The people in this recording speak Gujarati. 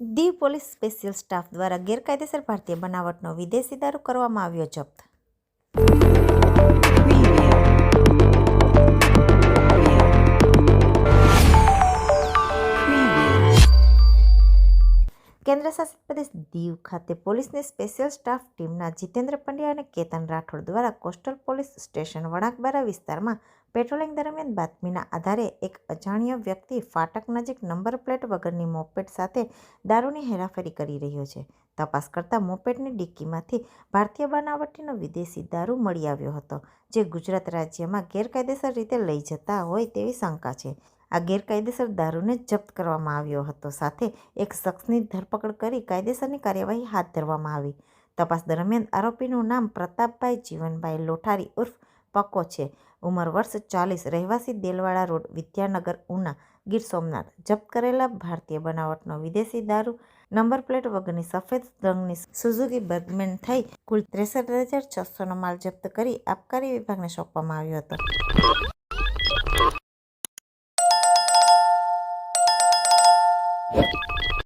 દીવ પોલીસ સ્પેશિયલ સ્ટાફ દ્વારા ગેરકાયદેસર ભારતીય બનાવટનો વિદેશી દારૂ કરવામાં આવ્યો જપ્ત. કેન્દ્રશાસિત પ્રદેશ દીવ ખાતે પોલીસની સ્પેશિયલ સ્ટાફ ટીમના જીતેન્દ્ર પંડ્યા અને કેતન રાઠોડ દ્વારા કોસ્ટલ પોલીસ સ્ટેશન વણાકબારા વિસ્તારમાં પેટ્રોલિંગ દરમિયાન બાતમીના આધારે એક અજાણ્યો વ્યક્તિ ફાટક નજીક નંબર પ્લેટ વગરની મોપેટ સાથે દારૂની હેરાફેરી કરી રહ્યો છે. તપાસ કરતા મોપેટની ડિક્કીમાંથી ભારતીય બનાવટીનો વિદેશી દારૂ મળી આવ્યો હતો, જે ગુજરાત રાજ્યમાં ગેરકાયદેસર રીતે લઈ જતા હોય તેવી શંકા છે. આ ગેરકાયદેસર દારૂને જપ્ત કરવામાં આવ્યો હતો. સાથે એક શખ્સની ધરપકડ કરી કાયદેસરની કાર્યવાહી હાથ ધરવામાં આવી. તપાસ દરમિયાન આરોપીનું નામ પ્રતાપભાઈ જીવનભાઈ લોઠારી ઉર્ફ પકો છે. ઉંમર વર્ષ ચાલીસ. રહેવાસી દેલવાડા રોડ, વિદ્યાનગર, ઉના. ગીર સોમનાથ. જપ્ત કરેલા ભારતીય બનાવટનો વિદેશી દારૂ. નંબર પ્લેટ વગરની સફેદ રંગની સુઝુકી બર્ગમેન થઈ કુલ ત્રેસઠ હજાર છસોનો માલ જપ્ત કરી આબકારી વિભાગને સોંપવામાં આવ્યો હતો. you